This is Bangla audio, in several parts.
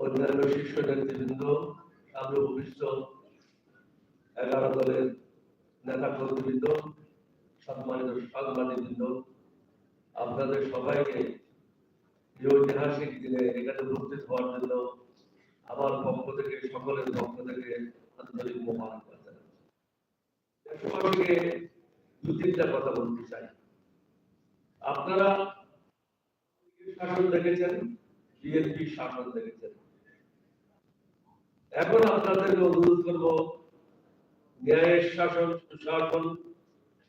অন্যান্য শীর্ষ নেতৃবৃন্দ, সামনে উপবিষ্ট এগারো দলের নেতা কর্মীবৃন্দ, সম্মানিত সাংবাদিকবৃন্দ, আপনাদের সবাইকে এই ঐতিহাসিক দিনে এখানে উপস্থিত হওয়ার জন্য আমার পক্ষ থেকে, সকলের পক্ষ থেকে আন্তরিক মোবারকবাদ দেশবাসীকে দু তিনটা কথা বলতে চাই। আপনারা শাসন দেখেছেন, বিএনপি শাসন দেখেছেন। এখন আপনাদেরকে অনুরোধ করব, ন্যায়ের শাসন, সুশাসন,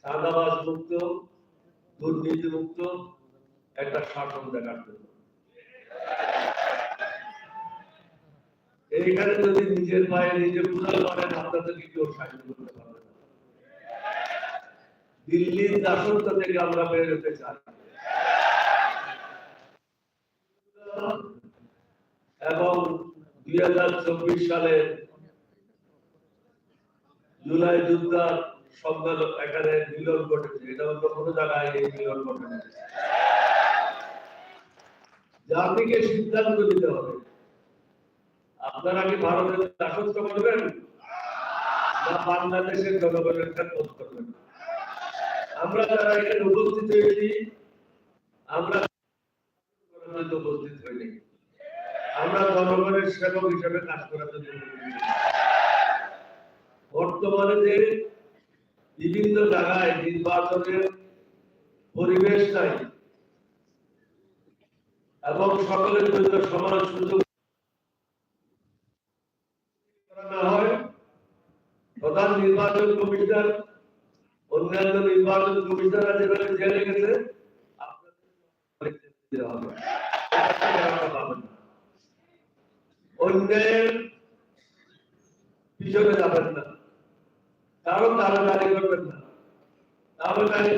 সাদাবাজ মুক্ত দুর্নীতি মুক্ত একটা শাসন দেখার জন্য। এইখানে যদি নিজের পায়ে নিজে কুড়াল মারেন আপনাদেরকে কেউ শাসন করতে পারবে না। দিল্লির দাসত্ব থেকে আমরা বের হতে চাই। এবং দুই হাজার চব্বিশ সালে জুলাই যুদ্ধার সংবাদ এখানে মিলন ঘটেছে। এটা অন্য কোনো জায়গায় এই মিলন ঘটেছে জাতিকে সিদ্ধান্ত নিতে হবে। আপনারা কি ভারতের দাসত্ব করবেন? না বাংলাদেশের জনগণের খেদমত করবেন? আমরা যারা এখানে উপস্থিত হয়েছি, আমরা উপস্থিত হইনি। আমরা জনগণের সেবক হিসেবে কাজ করার জন্য বর্তমানে যে বিভিন্ন জায়গায় নির্বাচনের পরিবেশ নাই এবং সকলের জন্য সমান সুযোগ প্রধান নির্বাচন কমিশনার, অন্যান্য নির্বাচন কমিশনাররা যেভাবে জেলে গেছে, আপনাদের যেতে হবে। এটা থেকে আপনারা পাবেন না। অন্যায়ের পিছনে যাবেন না। কারণ তারা দাঁড়িয়ে করবেন না।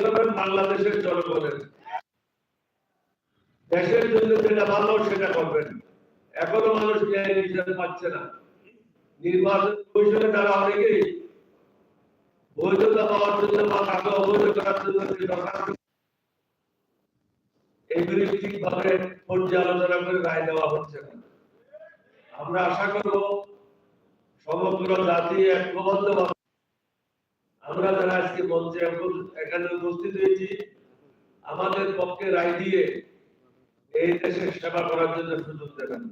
করবেন, বাংলাদেশের জনগণের। দেশের জন্য যেটা ভালো, সেটা করবেন। এখনও মানুষ ন্যায় বিচার পাচ্ছে না। নির্বাচন তারা অনেকেই বৈধতা পাওয়ার জন্য বা অবৈধ করার জন্য এগুলি ঠিকভাবে পর্যালোচনা করে রায় দেওয়া হচ্ছে না। আমরা আশা করব সমগ্র জাতি ঐক্যবদ্ধ আমরা যারা আজকে মঞ্চে এখানে উপস্থিত হয়েছি, আমাদের পক্ষে রায় দিয়ে এই দেশের সেবা করার জন্য সুযোগ দেবেন।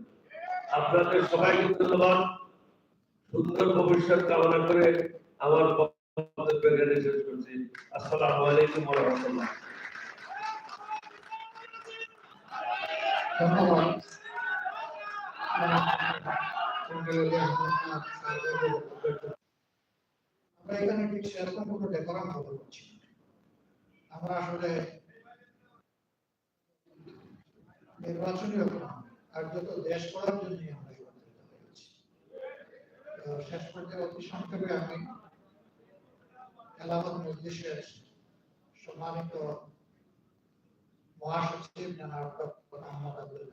আপনাদের সবাইকে ধন্যবাদ। সুন্দর ভবিষ্যৎ কামনা করে আমার বক্তব্য শেষ করছি। আসসালামু আলাইকুম ওয়া ধন্যবাদ কর্নেল আহমদ সাহেবের বক্তব্য। আমরা এখানে ঠিক সেরকম কোনো ডেকোরাম ফলো করছি। আমরা আসলে নির্বাচনী দেশ করার জন্য আমরা শেষ অতি সংক্ষেপে আমি এলাহাবাদ মজলিসের সম্মানিত মহাসচিব জনাব আহমদ আব্দুল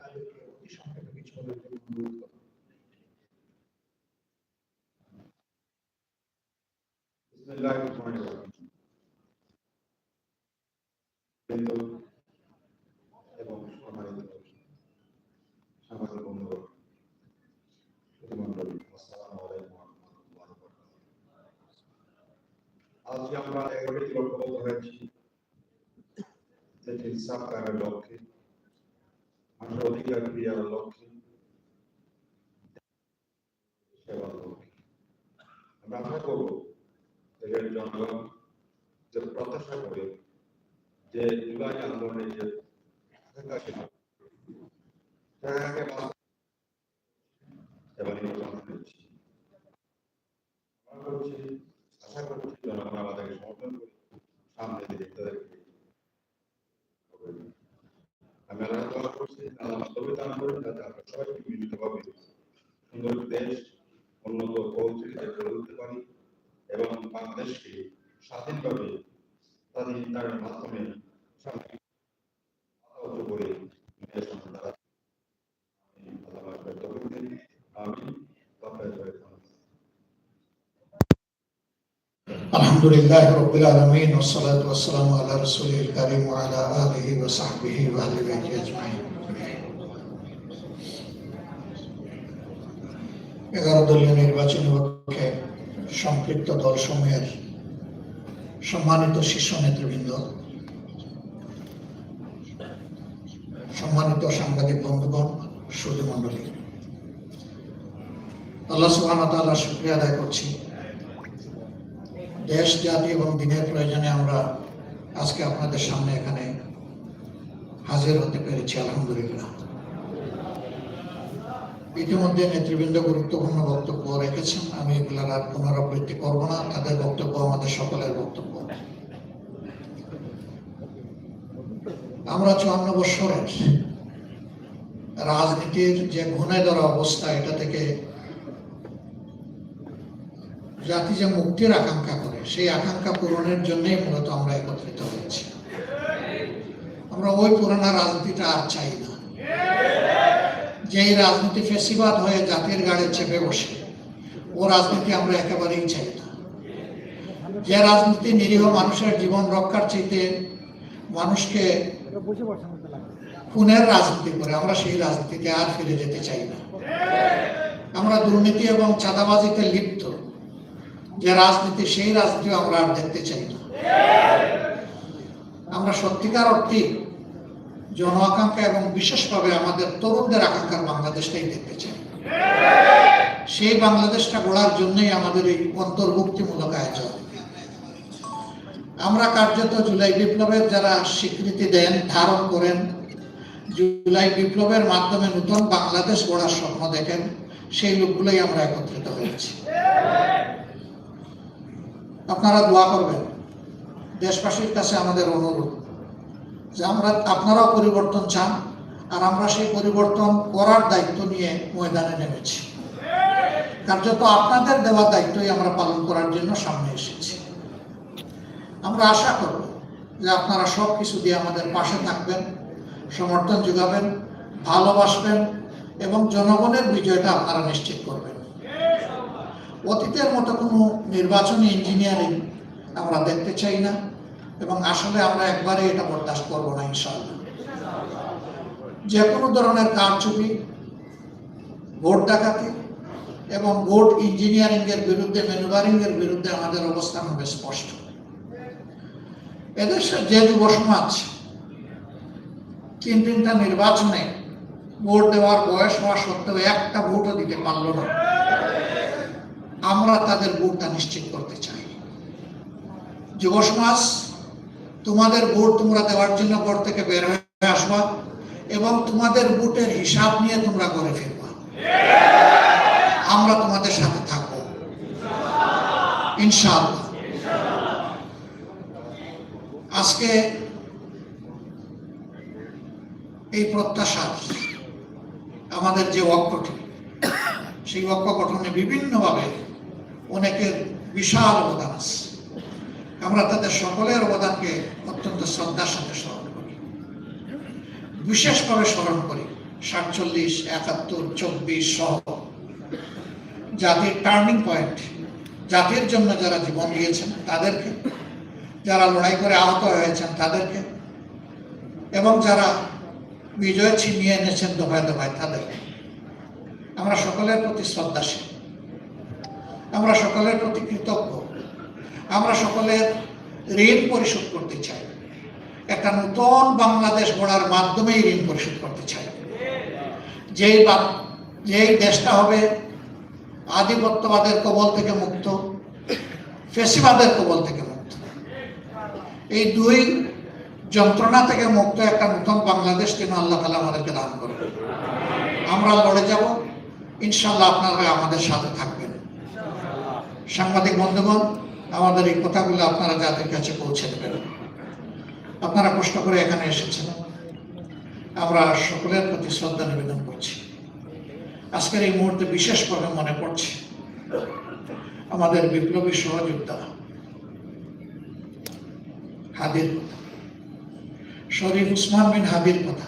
অতি সংক্ষেপে কিছু বলার জন্য অনুরোধ করব। বিসমিল্লাহির রহমানির রহিম। বৃন্দ এবং সম্মানিত সাংবাদিক বন্ধুগণ, প্রতিমণ্ডলী, আসসালামু আলাইকুম ওয়া রাহমাতুল্লাহি ওয়া বারাকাতুহু। আজকে আমরা একবারই ঐক্যবদ্ধ হয়েছি যেটি ইনসাফ কায়েমের লক্ষ্যে মানুষের অধিকার ক্রিয়ার লক্ষ্যে সেবার লক্ষ্যে আমরা আশা করব দেশের জনগণ যে প্রত্যাশা করে যে জুলাই আন্দোলনে যে আকাঙ্ক্ষা ছিল সেটাকে বাস্তব- এবার নির্বাচন হয়েছে আমরা করছি আশা করছি জনগণ আমাদেরকে সমর্থন করে সামনে দিয়ে তাদেরকে আমি আল্লাহ তাআলা করছি আল্লাহ তবে দান করেন যাতে আমরা সবাই মিলিতভাবে সুন্দর দেশ উন্নত পৌঁছতে গড়ে উঠতে পারি এবং বাংলাদেশকে স্বাধীনভাবে স্বাধীন ইন্টারনেটের মাধ্যমে করে আল্লাহ ব্যক্ত করতে আমি الحمد لله رب العالمين والصلاة والسلام على رسوله الكريم وعلى آله وصحبه وأهل بيته أجمعين এগারো দলীয় নির্বাচনী পক্ষে সম্পৃক্ত দলসমূহের সম্মানিত শীর্ষ নেতৃবৃন্দ সম্মানিত সাংবাদিক বন্ধুগণ সুধী মন্ডলী আল্লাহ সুবহানাহু ওয়া তাআলার শুকরিয়া আদায় করছি দেশ, জাতি এবং দিনের প্রয়োজনে আমরা আজকে আপনাদের সামনে এখানে হাজির হতে পেরেছি, আলহামদুলিল্লাহ। ইতিমধ্যে নেতৃবৃন্দ গুরুত্বপূর্ণ বক্তব্য রেখেছেন। আমি এগুলার আর পুনরাবৃত্তি করব না, তাদের বক্তব্য আমাদের সকলের বক্তব্য। আমরা চুয়ান্ন বৎসরের রাজনীতির যে ঘুণে ধরা অবস্থা, এটা থেকে জাতি যে মুক্তির আকাঙ্ক্ষা করে, সেই আকাঙ্ক্ষা পূরণের জন্যই মূলত আমরা একত্রিত হয়েছি। আমরা ওই পুরানা রাজনীতিটা আর চাই না। যেই রাজনীতি ফেসিবাদ হয়ে জাতির গাড়ি চেপে বসে, ও রাজনীতি আমরা একেবারেই চাই না। যে রাজনীতি নিরীহ মানুষের জীবন রক্ষার চাইতে মানুষকে খুনের রাজনীতি করে, আমরা সেই রাজনীতিতে আর ফিরে যেতে চাই না। আমরা দুর্নীতি এবং চাঁদাবাজিতে লিপ্ত। যে রাজনীতি, সেই রাজনীতি আমরা আর দেখতে চাই না। আমরা সত্যিকার অর্থে জন আকাঙ্ক্ষা এবং বিশেষভাবে আমাদের তরুণদের আকাঙ্ক্ষার বাংলাদেশটাই দেখতে চাই। সেই বাংলাদেশটা গড়ার জন্যই আমাদের এই অন্তর্ভুক্তিমূলক আয়োজন। আমরা কার্যত জুলাই বিপ্লবের যারা স্বীকৃতি দেন, ধারণ করেন, জুলাই বিপ্লবের মাধ্যমে নতুন বাংলাদেশ গড়ার স্বপ্ন দেখেন, সেই লোকগুলোই আমরা একত্রিত হয়েছি। আপনারা দোয়া করবেন। দেশবাসীর কাছে আমাদের অনুরোধ যে আমরা, আপনারাও পরিবর্তন চান আর আমরা সেই পরিবর্তন করার দায়িত্ব নিয়ে ময়দানে নেমেছি। কার্যত আপনাদের দেওয়া দায়িত্বই আমরা পালন করার জন্য সামনে এসেছি। আমরা আশা করব যে আপনারা সব কিছু দিয়ে আমাদের পাশে থাকবেন, সমর্থন যোগাবেন, ভালোবাসবেন এবং জনগণের বিজয়টা আপনারা নিশ্চিত করবেন। অতীতের মতো কোনো নির্বাচনী ইঞ্জিনিয়ারিং আমরা দেখতে চাই না, এবং আসলে আমরা একবারে এটা বরদাস্ত করব না, ইনশাআল্লাহ। যে কোনো ধরনের কারচুপি, ভোট ডাকাতি এবং ভোট ইঞ্জিনিয়ারিং এর বিরুদ্ধে ম্যানুভারিং এর বিরুদ্ধে আমাদের অবস্থান হবে স্পষ্ট। এদেশের যে যুব সমাজ তিন তিনটা নির্বাচনে ভোট দেওয়ার বয়স হওয়া সত্ত্বেও একটা ভোটও দিতে পারল না। আমরা তাদের ভোটটা নিশ্চিত করতে চাই। যুব সমাজ, তোমাদের ভোট তোমরা দেওয়ার জন্য ঘর থেকে বের হয়ে আসবা এবং তোমাদের ভোটের হিসাব নিয়ে তোমরা করে ফিরবা আমরা তোমাদের সাথে থাকব। ইনশাআল্লাহ। আজকে এই প্রত্যাশা, আমাদের যে ঐক্যটি, সেই ঐক্য গঠনে বিভিন্নভাবে অনেকের বিশাল অবদান আছে। আমরা তাদের সকলের অবদানকে অত্যন্ত শ্রদ্ধার সাথে স্মরণ করি। বিশেষভাবে স্মরণ করি সাতচল্লিশ, একাত্তর, চব্বিশ সহ জাতির টার্নিং পয়েন্ট, জাতির জন্য যারা জীবন দিয়েছেন তাদেরকে, যারা লড়াই করে আহত হয়েছেন তাদেরকে, এবং যারা বিজয় ছিনিয়ে এনেছেন দফায় দফায় তাদেরকে। আমরা সকলের প্রতি শ্রদ্ধাশীল। আমরা সকলের প্রতি কৃতজ্ঞ। আমরা সকলের ঋণ পরিশোধ করতে চাই। একটা নতুন বাংলাদেশ গড়ার মাধ্যমেই ঋণ পরিশোধ করতে চাই। যেই যেই দেশটা হবে আধিপত্যবাদের কবল থেকে মুক্ত, ফেসিবাদের কবল থেকে মুক্ত। এই দুই যন্ত্রণা থেকে মুক্ত একটা নতুন বাংলাদেশ যেন আল্লাহ তালা আমাদেরকে দান করে আমরা লড়ে যাব। ইনশাল্লাহ আপনারা আমাদের সাথে থাকবেন। সাংবাদিক বন্ধুগণ, আমাদের এই কথাগুলো আপনারা জাতির কাছে পৌঁছে দেবেন। আপনারা কষ্ট করে এখানে এসেছেন। আমরা সকলের প্রতি শ্রদ্ধা নিবেদন করছি। আজকের এই মুহূর্তে বিশেষভাবে মনে পড়ছে আমাদের বিপ্লবী সহযোদ্ধা হাদির কথা। শরীফ উসমান বিন হাদির কথা।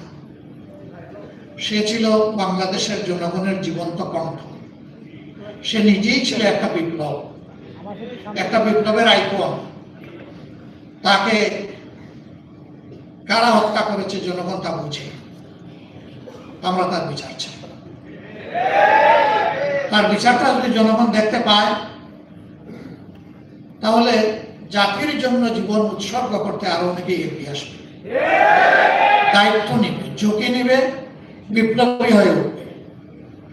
সে ছিল বাংলাদেশের জনগণের জীবন্ত কণ্ঠ। সে নিজেই ছিল একটা বিপ্লব। একটা বিপ্লবের আইকন। তাকে কারা হত্যা করেছে জনগণ তা বুঝে। আমরা তার বিচার তার বিচারটা যদি জনগণ দেখতে পায়, তাহলে জাতির জন্য জীবন উৎসর্গ করতে আরও অনেকে এগিয়ে আসবে। দায়িত্ব নিবে, ঝুঁকি নিবে, বিপ্লবী হয়ে উঠবে।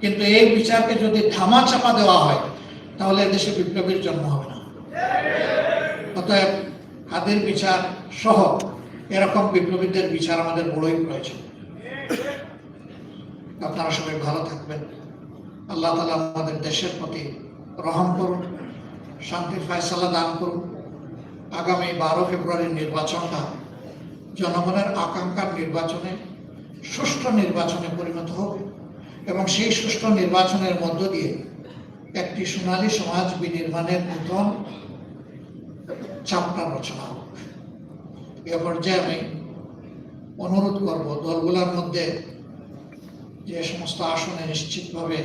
কিন্তু এই বিচারকে যদি ধামা চাপা দেওয়া হয়, তাহলে দেশে বিপ্লবীর জন্ম হবে না। অতএব হাদের বিচার সহ এরকম বিপ্লবীদের বিচার আমাদের বড়ই প্রয়োজন। আপনারা সবাই ভালো থাকবেন। আল্লাহ তালা আমাদের দেশের প্রতি রহম করুন, শান্তির ফয়সালা দান করুন। আগামী বারো ফেব্রুয়ারির নির্বাচনটা জনগণের আকাঙ্ক্ষার নির্বাচনে, সুষ্ঠু নির্বাচনে পরিণত হবে। এবং সেই সুষ্ঠু নির্বাচনের মধ্য দিয়ে একটি সোনালী সমাজ বিনির্মাণের নতুন চাপটা রচনা হোক। এ পর্যায়ে আমি অনুরোধ করব, দলগুলোর মধ্যে যে সমস্ত আসনে নিশ্চিতভাবে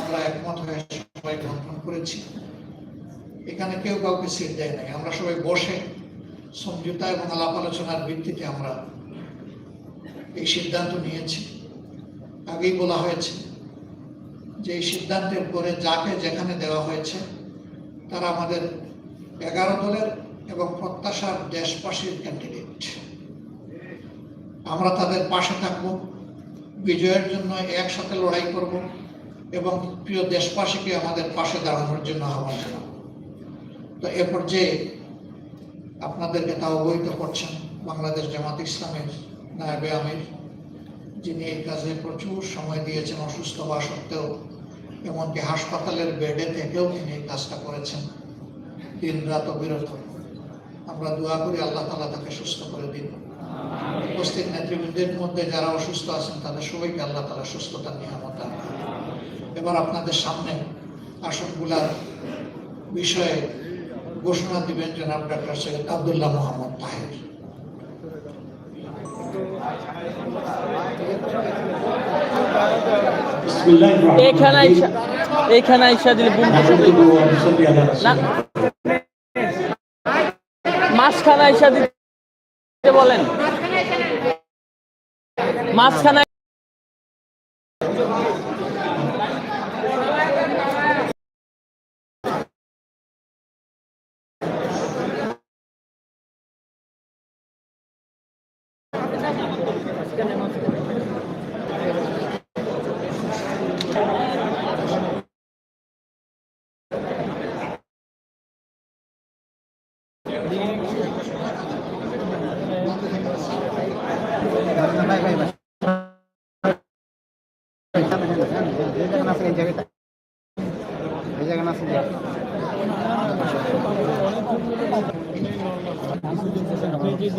আমরা একমত হয়ে সবাই গঠন করেছি, এখানে কেউ কাউকে সিট দেয় নাই। আমরা সবাই বসে সমঝোতা এবং আলাপ আলোচনার ভিত্তিতে আমরা এই সিদ্ধান্ত নিয়েছি। আগেই বলা হয়েছে যে সিদ্ধান্তের পরে যাকে যেখানে দেওয়া হয়েছে, তারা আমাদের এগারো দলের এবং প্রত্যাশার দেশবাসীর ক্যান্ডিডেট আমরা তাদের পাশে থাকব, বিজয়ের জন্য একসাথে লড়াই করব এবং প্রিয় দেশবাসীকে আমাদের পাশে দাঁড়ানোর জন্য আহ্বান জানাব। তো এ পর্যায়ে আপনাদেরকে তা অবহিত করছেন বাংলাদেশ জামাত ইসলামের নায়বে আমির। যিনি এই কাজে প্রচুর সময় দিয়েছেন অসুস্থ হওয়া সত্ত্বেও এমনকি হাসপাতালের বেডে থেকেও তিনি এই কাজটা করেছেন। দিন রাত অবিরত। আমরা দোয়া করি আল্লাহ তালা তাকে সুস্থ করে দিন। উপস্থিত নেতৃবৃন্দের মধ্যে যারা অসুস্থ আছেন তাদের সবাইকে আল্লাহ তালা সুস্থতার নিয়ামত এবার আপনাদের সামনে আসনগুলার বিষয়ে ঘোষণা দিবেন জনাব ডক্টর সৈয়দ আবদুল্লাহ মোহাম্মদ তাহের। এখানে আইসা এখানে আইসা দিলে বুম না। মাঝখানে আইসা দিতে বলেন। মাঝখানে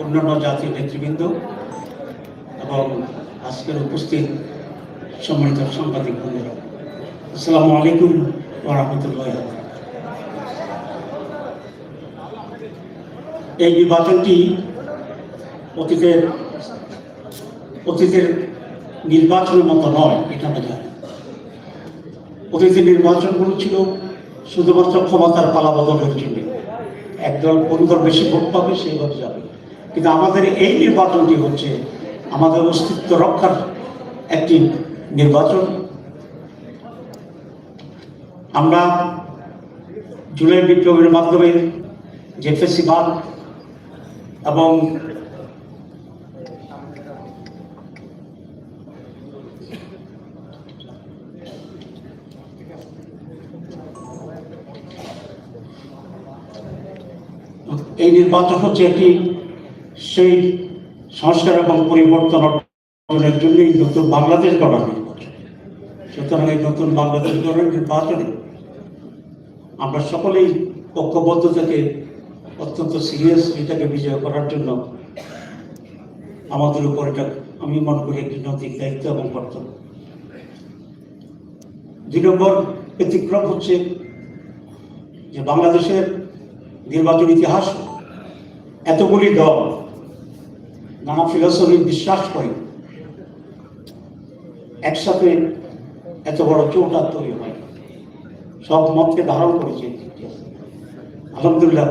অন্যান্য জাতীয় নেতৃবৃন্দ এবং আজকের উপস্থিত সম্মানিত সাংবাদিক বন্ধুরা। আসসালামু আলাইকুম রাহমাতুল্লাহি। এই নির্বাচনটি অতীতের অতীতের নির্বাচনের মতো নয়, এটা আমরা জানি। অতীতের নির্বাচনগুলো ছিল শুধুমাত্র ক্ষমতার পালাবদলের জন্য। একদল কোন দল বেশি ভোট পাবে, সেইভাবে যাবে। কিন্তু আমাদের এই নির্বাচনটি হচ্ছে আমাদের অস্তিত্ব রক্ষার একটি নির্বাচন। আমরা জুলাই বিপ্লবের মাধ্যমে যে ফেসিবাদ এবং এই নির্বাচন হচ্ছে একটি সেই সংস্কার এবং পরিবর্তন অর্জনের জন্য এই নতুন বাংলাদেশ গড়ার নির্বাচন সুতরাং এই নতুন বাংলাদেশ গড়ার নির্বাচনে আমরা সকলেই ঐক্যবদ্ধ থেকে অত্যন্ত সিরিয়াস এটাকে বিজয় করার জন্য আমাদের উপর এটা আমি মনে করি একটি নৈতিক দায়িত্ব এবং কর্তব্য। দুই নম্বর ব্যতিক্রম হচ্ছে যে বাংলাদেশের নির্বাচন ইতিহাস এতগুলি দল নানা ফিলোসফি বিশ্বাস করে একসাথে এত বড় চৌটার তৈরি হয়। সব মতকে ধারণ করেছে আলহামদুলিল্লাহ,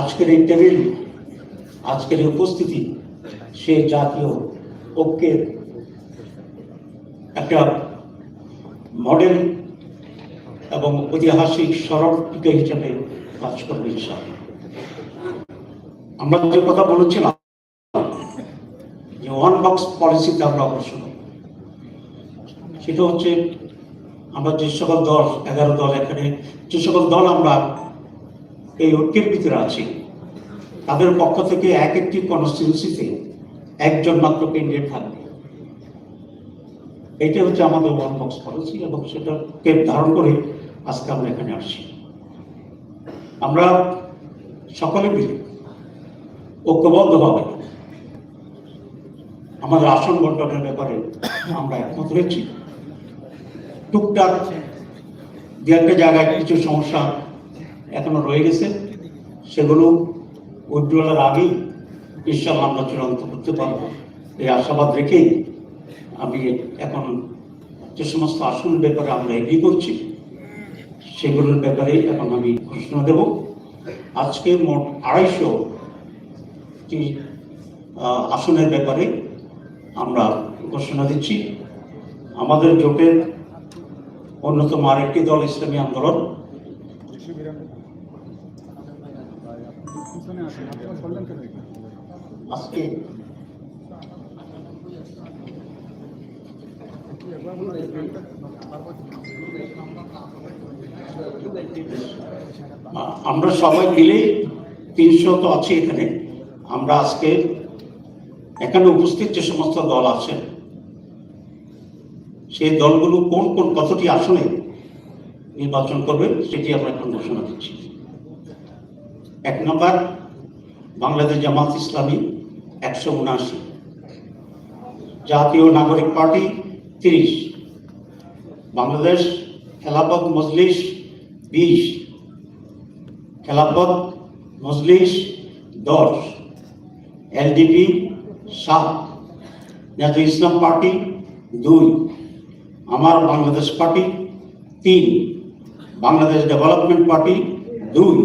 আজকের এই টেবিল, আজকের উপস্থিতি, সে জাতীয় ঐক্যের একটা মডেল এবং ঐতিহাসিক স্মরণিকা হিসাবে কাজ করবে। আমরা যে কথা বলেছিলাম যে ওয়ান বক্স পলিসিতে আমরা অগ্রসর হব। সেটা হচ্ছে আমরা যে সকল দল, এগারো দল এখানে, যে সকল দল আমরা এই ঐক্যের ভিতরে আছি, তাদের পক্ষ থেকে এক একটি কনস্টিটিউন্সিতে একজন মাত্র ক্যান্ডিডেট থাকবে এইটা হচ্ছে আমাদের ওয়ান বক্স পলিসি এবং সেটাকে ধারণ করে আজকে আমরা এখানে আসছি আমরা সকলে মিলে ঐক্যবদ্ধভাবে আমাদের আসন বন্টনের ব্যাপারে আমরা একমত হয়েছি। টুকটাক দু একটা জায়গায় কিছু সমস্যা এখনও রয়ে গেছে। সেগুলো উজ্জ্বলের আগেই ইনশাল্লাহ আমরা চূড়ান্ত করতে পারব। এই আশাবাদ রেখেই আমি এখন যে সমস্ত আসনের ব্যাপারে আমরা এগিয়ে করছি, সেগুলোর ব্যাপারে এখন আমি ঘোষণা দেব। আজকে মোট আড়াইশো আসনের ব্যাপারে আমরা ঘোষণা দিচ্ছি, আমাদের জোটের অন্যতম আরেকটি দল ইসলামী আন্দোলন। আজকে আমরা সবাই মিলে তিনশো তো আছি এখানে। আমরা আজকে এখানে উপস্থিত যে সমস্ত দল আছেন সেই দলগুলো কোন কোন কতটি আসনে নির্বাচন করবে সেটি আমরা এখন ঘোষণা দিচ্ছি। এক নম্বর, বাংলাদেশ জামাত ইসলামী একশো উনআশি। জাতীয় নাগরিক পার্টি তিরিশ। বাংলাদেশ খেলাফত মজলিস বিশ। খেলাফত মজলিস দশ। এলডিপি সাত। জাতীয় ইসলাম পার্টি, দুই, আমার বাংলাদেশ পার্টি, তিন, বাংলাদেশ ডেভেলপমেন্ট পার্টি, দুই,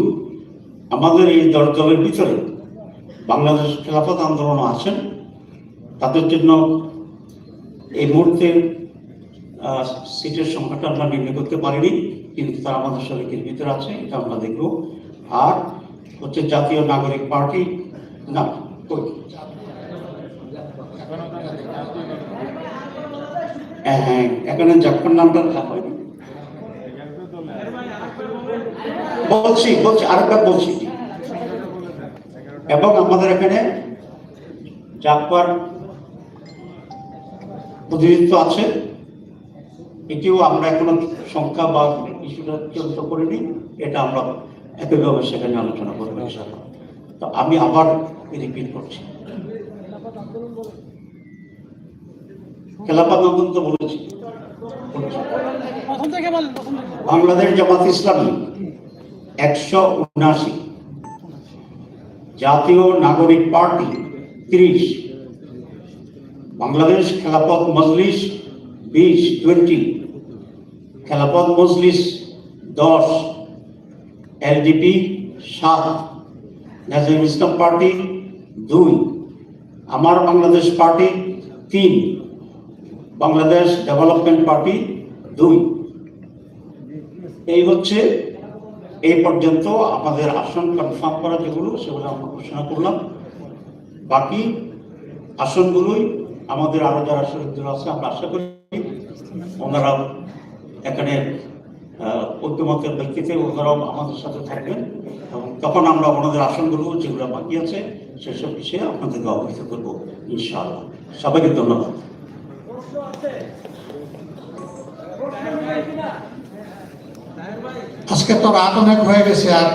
আমাদের এই দল দলের ভিতরে বাংলাদেশ খেলাফত আন্দোলন আছেন তাদের জন্য এই মুহূর্তে সিটের সংখ্যাটা আমরা নির্ণয় করতে পারিনি, কিন্তু তারা আমাদের সবাইকের ভিতরে আছে, এটা আমরা দেখব। আর হচ্ছে জাতীয় নাগরিক পার্টি, না হ্যাঁ এখানে জাফর নামটা লেখা হয়নি। বলছি বলছি, আরেকবার বলছি। এবং আমাদের এখানে জাফর প্রতিনিধিত্ব আছে। এটিও আমরা এখনও সংখ্যা বা ইস্যুটা চূড়ান্ত করিনি। এটা আমরা একইভাবে সেখানে আলোচনা করব। তো আমি আবার রিপিট করছি। খেলাফত আন্দোলন তো বলেছি বাংলাদেশ জামাত ইসলামী একশো উনআশি। জাতীয় নাগরিক পার্টি তিরিশ। বাংলাদেশ খেলাফত মজলিস বিশ টোয়েন্টি। খেলাফত মজলিস দশ। এলডিপি সাত। ন্যাশনাল ইসলাম পার্টি দুই। আমার বাংলাদেশ পার্টি তিন। বাংলাদেশ ডেভেলপমেন্ট পার্টি দুই। এই হচ্ছে এই পর্যন্ত আমাদের আসন কনফার্ম করা যেগুলো সেগুলো আমরা ঘোষণা করলাম। বাকি আসনগুলোই আমাদের আরও যারা শহীদরা আছে আমরা আশা করি ওনারা এখানে আহ, উদ্যমতের ব্যক্তিতে ওনারাও আমাদের সাথে থাকবেন। এবং তখন আমরা ওনাদের আসনগুলো যেগুলো বাকি আছে সেসব বিষয়ে আপনাদেরকে অবহিত করব ইনশাআল্লাহ। সবাইকে ধন্যবাদ। আজকে তো রাত অনেক হয়ে গেছে আর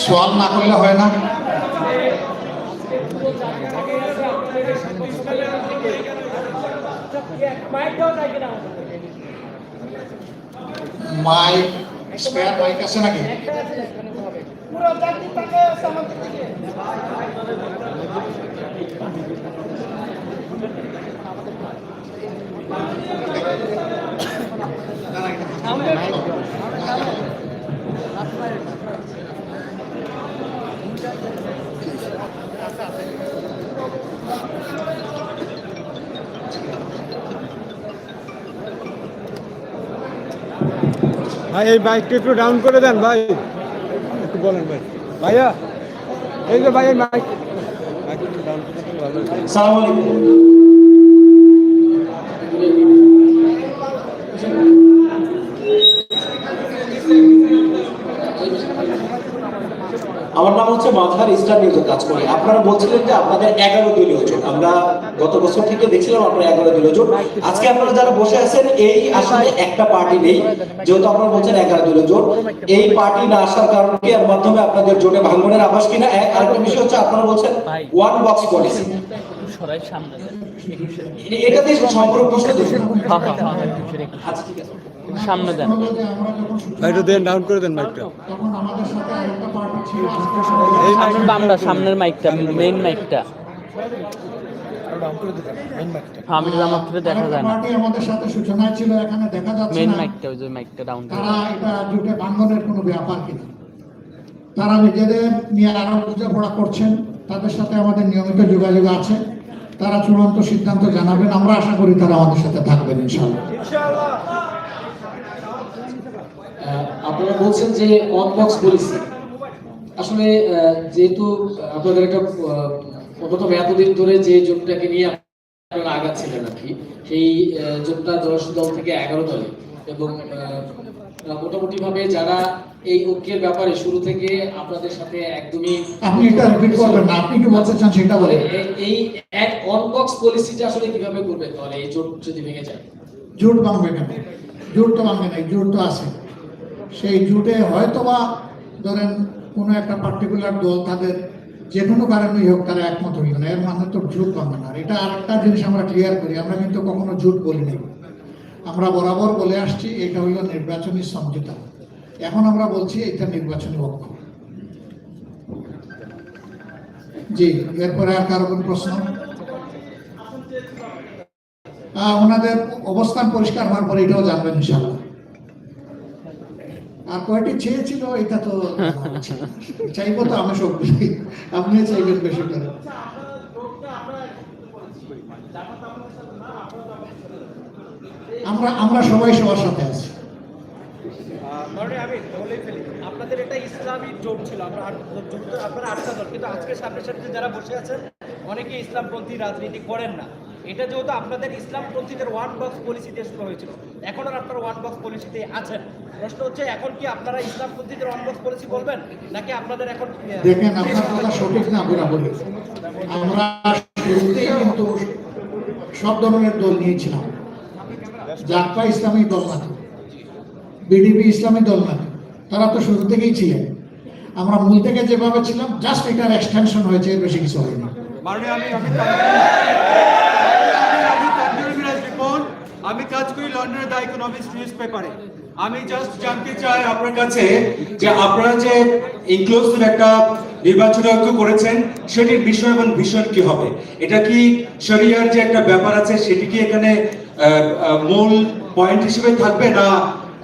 সোয়াল না করলে হয় না। মাইক স্পেয়ার মাইক আছে নাকি? ভাই, এই বাইকটা একটু ডাউন করে দেন ভাই। একটু বলেন ভাই। ভাইয়া, এই যে ভাই, এই বাইক ডাউন করে দেন, ভালো হয়। সালাম আলাইকুম আমার নাম হচ্ছে মাঝার ইসলাম নিউজে কাজ করি আপনারা বলছিলেন যে আপনাদের এগারো দলীয় জোট আমরা গত বছর থেকে দেখছিলাম আপনারা এগারো দলীয় জোট আজকে আপনারা যারা বসে আছেন এই আসলে একটা পার্টি নেই যেহেতু আপনারা বলছেন এগারো দলীয় জোট এই পার্টি না আসার কারণ এর মাধ্যমে আপনাদের জোটে ভাঙনের আভাস কিনা এক আরেকটা বিষয় হচ্ছে আপনারা বলছেন ওয়ান বক্স পলিসি এটাতে সম্পর্ক প্রশ্ন হ্যাঁ, হ্যাঁ, হ্যাঁ, আচ্ছা ঠিক আছে সামনে দেন। একটু দেন ডাউন করে দেন বাইকটা তখন আমাদের সাথে আরেকটা পার্টি ছিল এই সামনে বামটা সামনের মাইকটা মেইন মাইকটা হ্যাঁ আমি আমার থেকে দেখা যায় না। আমাদের সাথে সূচনায় ছিল এখানে দেখা যাচ্ছে মেইন মাইকটা ওই যে মাইকটা ডাউন তারা এটা জুটে কোনো ব্যাপার কিনা তারা নিজেদের নিয়ে আরও বোঝাপড়া করছেন তাদের সাথে আমাদের নিয়মিত যোগাযোগ আছে। তারা চূড়ান্ত সিদ্ধান্ত জানাবেন আমরা আশা করি তারা আমাদের সাথে থাকবেন ইনশাআল্লাহ। আহ, আপনারা বলছেন যে অন বক্স পলিসি। আসলে যেহেতু আপনাদের একটা অন্যতম এতদিন ধরে যে জোটটাকে নিয়ে আপনারা আগাচ্ছিলেন আর কি সেই জোটটা দশ দল থেকে এগারো দলে এবং মোটামুটি ভাবে যারা এই ঐক্যের ব্যাপারে শুরু থেকে আপনাদের সাথে একদমই আপনি এটা রিপিট করবেন না আপনি কি বলতে চান সেটা বলেন। এ- এই এক অন বক্স পলিসিটা আসলে কীভাবে করবে তাহলে এই জোট যদি ভেঙে যায়। জোট ভাঙবে না জুট তো ভাঙবে না জুট তো আছে। সেই জুটে হয়তো বা ধরেন, কোনো একটা পার্টিকুলার দল তাদের যে কোনো কারণেই হোক তারা একমত হইল না। এর মানে তো জুট ভাঙবে না এটা আরেকটা জিনিস আমরা ক্লিয়ার করি, আমরা কিন্তু কখনো জুট বলি নাই। আমরা বরাবর বলে আসছি, এটা হইল নির্বাচনী সমঝোতা। এখন আমরা বলছি, এটা নির্বাচনী ঐক্য জি, এরপরে আর কারও কোনো প্রশ্ন? ওনাদের অবস্থান পরিষ্কার হওয়ার পরে এটাও জানবেন ইনশাল্লাহ আর কয়টি চেয়েছিল, এটা তো চাইব তো আমি সব আপনি চাইবেন বেশি করে। আমরা আমরা সবাই সবার সাথে আছি। আমি আপনাদের এটা ইসলামিক জোট ছিল, আমরা আপনারা আটটা দল, কিন্তু আজকে সামনে সামনে যারা বসে আছেন, অনেকে ইসলামপন্থী রাজনীতি করেন না। এটা যেহেতু আপনাদের ইসলামপন্থীদের ওয়ান বক্স পলিসিতে শুরু হয়েছিল এখন আর আপনারা ওয়ান বক্স পলিসিতে আছেন। প্রশ্ন হচ্ছে এখন কি আপনারা ইসলামপন্থীদের ওয়ান বক্স পলিসি বলবেন নাকি আপনাদের এখন দেখেন আপনার কথা সঠিক না বরাবরই আমরা শুরুতেই কিন্তু সব ধরনের দল নিয়েছিলাম। জাকপা ইসলামী দল না বিডিপি ইসলামী দল না তারা তো শুরু থেকেই ছিলেন। আমরা মূল থেকে যেভাবে ছিলাম জাস্ট এটার এক্সটেনশন হয়েছে এর বেশি কিছু হয়নি মানে আমি আমি আমি তানভীর মিরাজ রিপন আমি কাজ করি লন্ডনের দা ইকোনমিক্স নিউজ পেপারে। আমি জাস্ট জানতে চাই আপনার কাছে যে আপনারা যে ইনক্লুসিভ একটা নির্বাচন করেছেন, সেটির বিষয় এবং ভীষণ কি হবে? এটা কি শরিয়ার যে একটা ব্যাপার আছে, সেটি কি এখানে মূল পয়েন্ট হিসেবে থাকবে না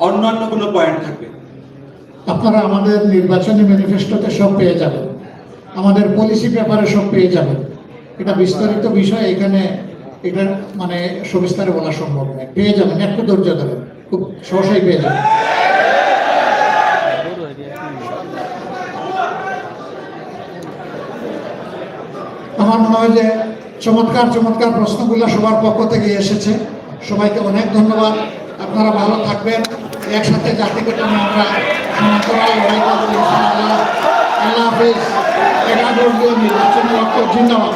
অন্যান্য কোনো পয়েন্ট থাকবে? আপনারা আমাদের নির্বাচনী ম্যানিফেস্টোতে সব পেয়ে যাবেন। আমাদের পলিসি পেপারে সব পেয়ে যাবেন। এটা বিস্তারিত বিষয় এখানে এটা মানে সবিস্তারে বলা সম্ভব নয়। পেয়ে যাবেন, একটু ধৈর্য ধরেন। খুব সহসাই পেয়ে যাবেন। আমার মনে হয় যে চমৎকার চমৎকার প্রশ্নগুলো সবার পক্ষ থেকে এসেছে। সবাইকে অনেক ধন্যবাদ। আপনারা ভালো থাকবেন। একসাথে জাতিগত নিয়ে আমরা আল্লাহ হাফিজ। একাদশীয় নির্বাচনী লক্ষ্য জিন্দাবাদ।